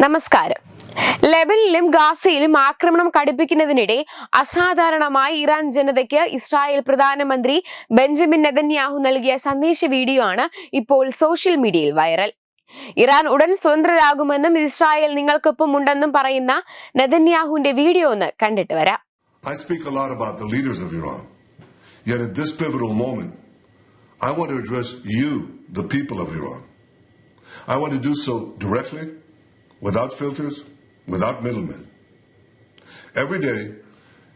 നമസ്കാരം ലെബനിലും ഗാസയിലും ആക്രമണം കടുപ്പിക്കുന്നതിനിടെ അസാധാരണമായി ഇറാൻ ജനതയ്ക്ക് ഇസ്രായേൽ പ്രധാനമന്ത്രി ബെഞ്ചമിൻ നെതന്യാഹു നൽകിയ സന്ദേശ വീഡിയോ ആണ് ഇപ്പോൾ സോഷ്യൽ മീഡിയയിൽ വൈറൽ ഇറാൻ ഉടൻ സ്വതന്ത്രരാകുമെന്നും ഇസ്രായേൽ നിങ്ങൾക്കൊപ്പം ഉണ്ടെന്നും പറയുന്ന നെതന്യാഹുവിന്റെ വീഡിയോ ഒന്ന് കണ്ടിട്ട് വരാം I speak a lot about the leaders of Iran. Yet this pivotal moment, I want to address you, the people of Iran. I want to do so directly, without filters, without middlemen. Every day,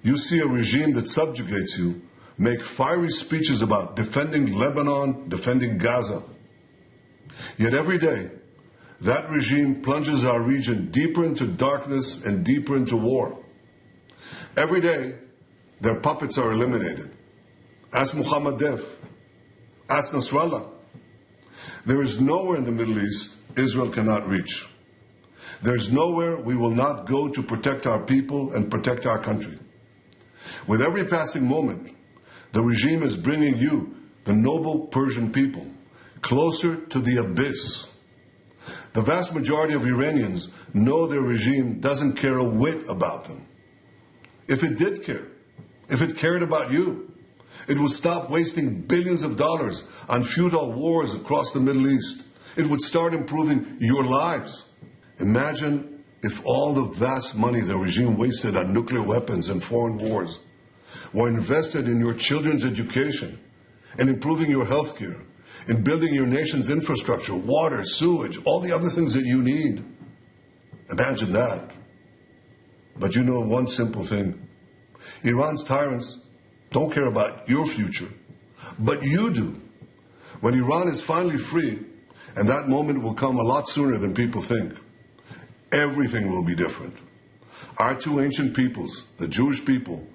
you see a regime that subjugates you make fiery speeches about defending Lebanon, defending Gaza. Yet every day, that regime plunges our region deeper into darkness and deeper into war. Every day, their puppets are eliminated. Ask Muhammad Def. Ask Nasrallah. There is nowhere in the Middle East Israel cannot reach. There is nowhere we will not go to protect our people and protect our country. With every passing moment, the regime is bringing you, the noble Persian people, closer to the abyss. The vast majority of Iranians know their regime doesn't care a whit about them. If it did care, if it cared about you, it would stop wasting billions of dollars on futile wars across the Middle East. It would start improving your lives. Imagine if all the vast money the regime wasted on nuclear weapons and foreign wars were invested in your children's education, in improving your health care, in building your nation's infrastructure, water, sewage, all the other things that you need. Imagine that. But you know one simple thing Iran's tyrants don't care about your future, but you do. When Iran is finally free, and that moment will come a lot sooner than people think, everything will be different. Our two ancient peoples, the Jewish people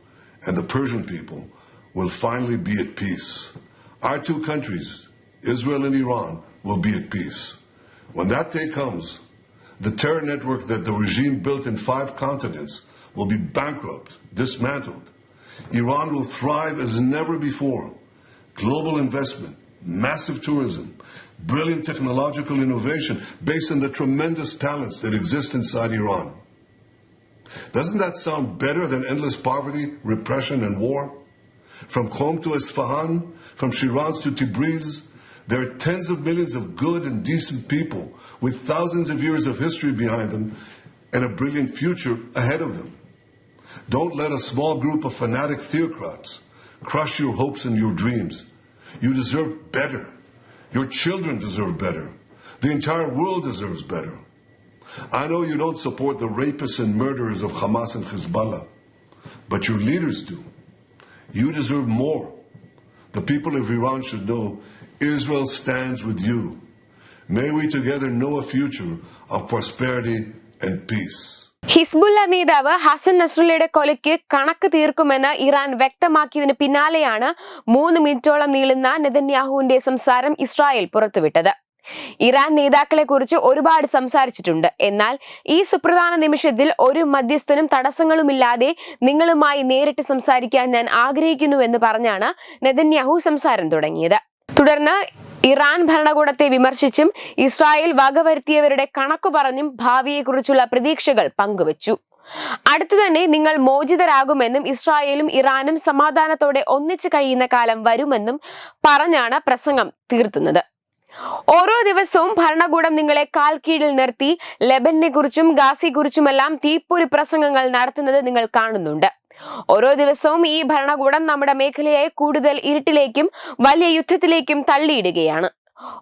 and the Persian people, will finally be at peace. Our two countries, Israel and Iran, will be at peace. When that day comes, the terror network that the regime built in five continents will be bankrupt, dismantled. Iran will thrive as never before. Global investment, massive tourism, brilliant technological innovation based on the tremendous talents that exist inside Iran. Doesn't that sound better than endless poverty, repression, and war? From Qom to Isfahan, from Shiraz to Tabriz, there are tens of millions of good and decent people with thousands of years of history behind them and a brilliant future ahead of them. Don't let a small group of fanatic theocrats crush your hopes and your dreams. You deserve better. Your children deserve better. The entire world deserves better. I know you don't support the rapists and murderers of Hamas and Hezbollah, but your leaders do. You deserve more. The people of Iran should know Israel stands with you. May we together know a future of prosperity and peace. Hezbollah നേതാവ് ഹസൻ നസ്രുല്ലയുടെ കൊലയ്ക്ക് കണക്ക് തീർക്കുമെന്ന് Iran വ്യക്തമാക്കിയതിന് പിന്നാലെയാണ് മൂന്ന് മിനിറ്റോളം നീളുന്ന നെതന്യാഹുവിന്റെ സംസാരം Israel പുറത്തുവിട്ടത്. Iran നേതാക്കളെ കുറിച്ച് ഒരുപാട് സംസാരിച്ചിട്ടുണ്ട്. എന്നാൽ ഈ സുപ്രധാന നിമിഷത്തിൽ ഒരു മധ്യസ്ഥനും തടസ്സങ്ങളുമില്ലാതെ നിങ്ങളുമായി നേരിട്ട് സംസാരിക്കാൻ ഞാൻ ആഗ്രഹിക്കുന്നുവെന്ന് പറഞ്ഞാണ് നെതന്യാഹു സംസാരം തുടങ്ങിയത്. തുടർന്ന് ഇറാൻ ഭരണകൂടത്തെ വിമർശിച്ചും ഇസ്രായേൽ വകവരുത്തിയവരുടെ കണക്കു പറഞ്ഞും ഭാവിയെക്കുറിച്ചുള്ള പ്രതീക്ഷകൾ പങ്കുവച്ചു. അടുത്തു തന്നെ നിങ്ങൾ മോചിതരാകുമെന്നും ഇസ്രായേലും ഇറാനും സമാധാനത്തോടെ ഒന്നിച്ചു കഴിയുന്ന കാലം വരുമെന്നും പറഞ്ഞാണ് പ്രസംഗം തീർത്തുന്നത്. ഓരോ ദിവസവും ഭരണകൂടം നിങ്ങളെ കാൽ കീഴിൽ നിർത്തി ലെബനെ കുറിച്ചും ഗാസയെക്കുറിച്ചുമെല്ലാം തീപ്പൊരി പ്രസംഗങ്ങൾ നടത്തുന്നത് നിങ്ങൾ കാണുന്നുണ്ട്. ഓരോ ദിവസവും ഈ ഭരണകൂടം നമ്മുടെ മേഖലയെ കൂടുതൽ ഇരുട്ടിലേക്കും വലിയ യുദ്ധത്തിലേക്കും തള്ളിയിടുകയാണ്.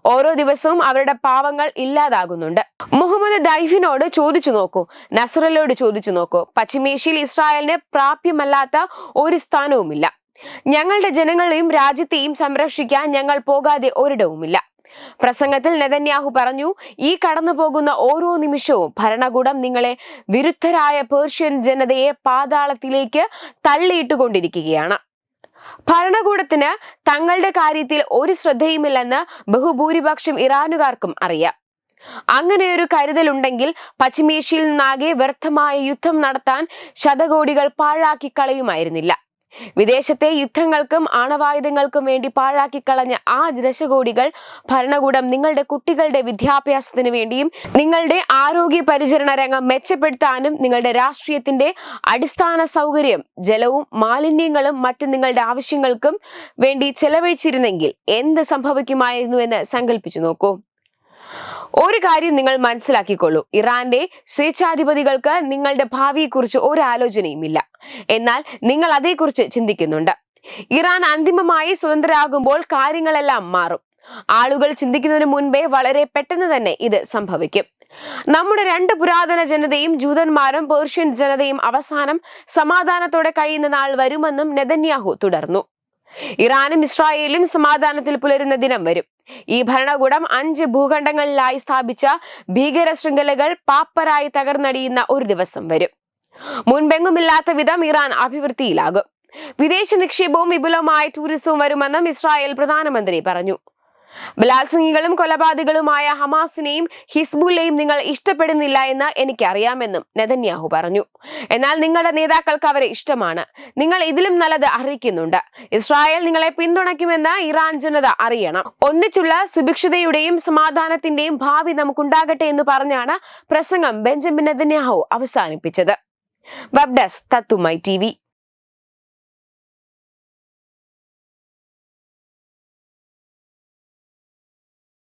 ഓരോ ദിവസവും അവരുടെ പാവങ്ങൾ ഇല്ലാതാകുന്നുണ്ട്. മുഹമ്മദ് ദൈഫിനോട് ചോദിച്ചു നോക്കൂ. നസറലോട് ചോദിച്ചു നോക്കൂ. പശ്ചിമേഷ്യയിൽ ഇസ്രായേലിന് പ്രാപ്യമല്ലാത്ത ഒരു സ്ഥാനവുമില്ല. ഞങ്ങളുടെ ജനങ്ങളെയും രാജ്യത്തെയും സംരക്ഷിക്കാൻ ഞങ്ങൾ പോകാതെ ഒരിടവുമില്ല. പ്രസംഗത്തിൽ നെതന്യാഹു പറഞ്ഞു ഈ കടന്നു പോകുന്ന ഓരോ നിമിഷവും ഭരണകൂടം നിങ്ങളെ വിരുദ്ധരായ പേർഷ്യൻ ജനതയെ പാതാളത്തിലേക്ക് തള്ളിയിട്ടുകൊണ്ടിരിക്കുകയാണ്. ഭരണകൂടത്തിന് തങ്ങളുടെ കാര്യത്തിൽ ഒരു ശ്രദ്ധയുമില്ലെന്ന് ബഹുഭൂരിപക്ഷം ഇറാനുകാർക്കും അറിയാം. അങ്ങനെയൊരു കരുതലുണ്ടെങ്കിൽ പശ്ചിമേഷ്യയിൽ നിന്നാകെ വ്യർത്ഥമായ യുദ്ധം നടത്താൻ ശതകോടികൾ പാഴാക്കി കളയുമായിരുന്നില്ല വിദേശത്തെ യുദ്ധങ്ങൾക്കും ആണവായുധങ്ങൾക്കും വേണ്ടി പാഴാക്കിക്കളഞ്ഞ ആ ദശകോടികൾ ഭരണകൂടം നിങ്ങളുടെ കുട്ടികളുടെ വിദ്യാഭ്യാസത്തിന് വേണ്ടിയും നിങ്ങളുടെ ആരോഗ്യ പരിചരണ രംഗം മെച്ചപ്പെടുത്താനും നിങ്ങളുടെ രാഷ്ട്രീയത്തിന്റെ അടിസ്ഥാന സൗകര്യം ജലവും മാലിന്യങ്ങളും മറ്റ് നിങ്ങളുടെ ആവശ്യങ്ങൾക്കും വേണ്ടി ചെലവഴിച്ചിരുന്നെങ്കിൽ എന്ത് സംഭവിക്കുമായിരുന്നു എന്ന് സങ്കല്പിച്ചു നോക്കൂ. ഒരു കാര്യം നിങ്ങൾ മനസ്സിലാക്കിക്കൊള്ളൂ. ഇറാന്റെ സ്വേച്ഛാധിപതികൾക്ക് നിങ്ങളുടെ ഭാവിയെക്കുറിച്ച് ഒരു ആലോചനയുമില്ല. എന്നാൽ നിങ്ങൾ അതേക്കുറിച്ച് ചിന്തിക്കുന്നുണ്ട്. ഇറാൻ അന്തിമമായി സ്വതന്ത്രരാകുമ്പോൾ കാര്യങ്ങളെല്ലാം മാറും. ആളുകൾ ചിന്തിക്കുന്നതിന് മുൻപേ വളരെ പെട്ടെന്ന് തന്നെ ഇത് സംഭവിക്കും. നമ്മുടെ രണ്ട് പുരാതന ജനതയും ജൂതന്മാരും പേർഷ്യൻ ജനതയും അവസാനം സമാധാനത്തോടെ കഴിയുന്ന നാൾ വരുമെന്നും നെതന്യാഹു തുടർന്നു. ഇറാനും ഇസ്രായേലും സമാധാനത്തിൽ പുലരുന്ന ദിനം വരും. ഈ ഭരണകൂടം അഞ്ച് ഭൂഖണ്ഡങ്ങളിലായി സ്ഥാപിച്ച ഭീകര ശൃംഖലകൾ പാപ്പരായി തകർന്നടിയുന്ന ഒരു ദിവസം വരും. മുൻപെങ്ങുമില്ലാത്ത വിധം ഇറാൻ അഭിവൃദ്ധിയിലാകും. വിദേശ നിക്ഷേപവും വിപുലമായ ടൂറിസവും വരുമെന്നും ഇസ്രായേൽ പ്രധാനമന്ത്രി പറഞ്ഞു. ബലാത്സംഗികളും കൊലപാതകളുമായ ഹമാസിനെയും ഹിസ്ബുല്ലെയും നിങ്ങൾ ഇഷ്ടപ്പെടുന്നില്ല എന്ന് എനിക്കറിയാമെന്നും നെതന്യാഹു പറഞ്ഞു. എന്നാൽ നിങ്ങളുടെ നേതാക്കൾക്ക് അവരെ ഇഷ്ടമാണ്. നിങ്ങൾ ഇതിലും നല്ലത് അറിയിക്കുന്നുണ്ട് ഇസ്രായേൽ നിങ്ങളെ പിന്തുണയ്ക്കുമെന്ന് ഇറാൻ ജനത അറിയണം. ഒന്നിച്ചുള്ള സുഭിക്ഷതയുടെയും സമാധാനത്തിന്റെയും ഭാവി നമുക്കുണ്ടാകട്ടെ എന്ന് പറഞ്ഞാണ് പ്രസംഗം ബെഞ്ചമിൻ നെതന്യാഹു അവസാനിപ്പിച്ചത്. വെബ് ഡെസ്ക് തത്തുമൈ ടി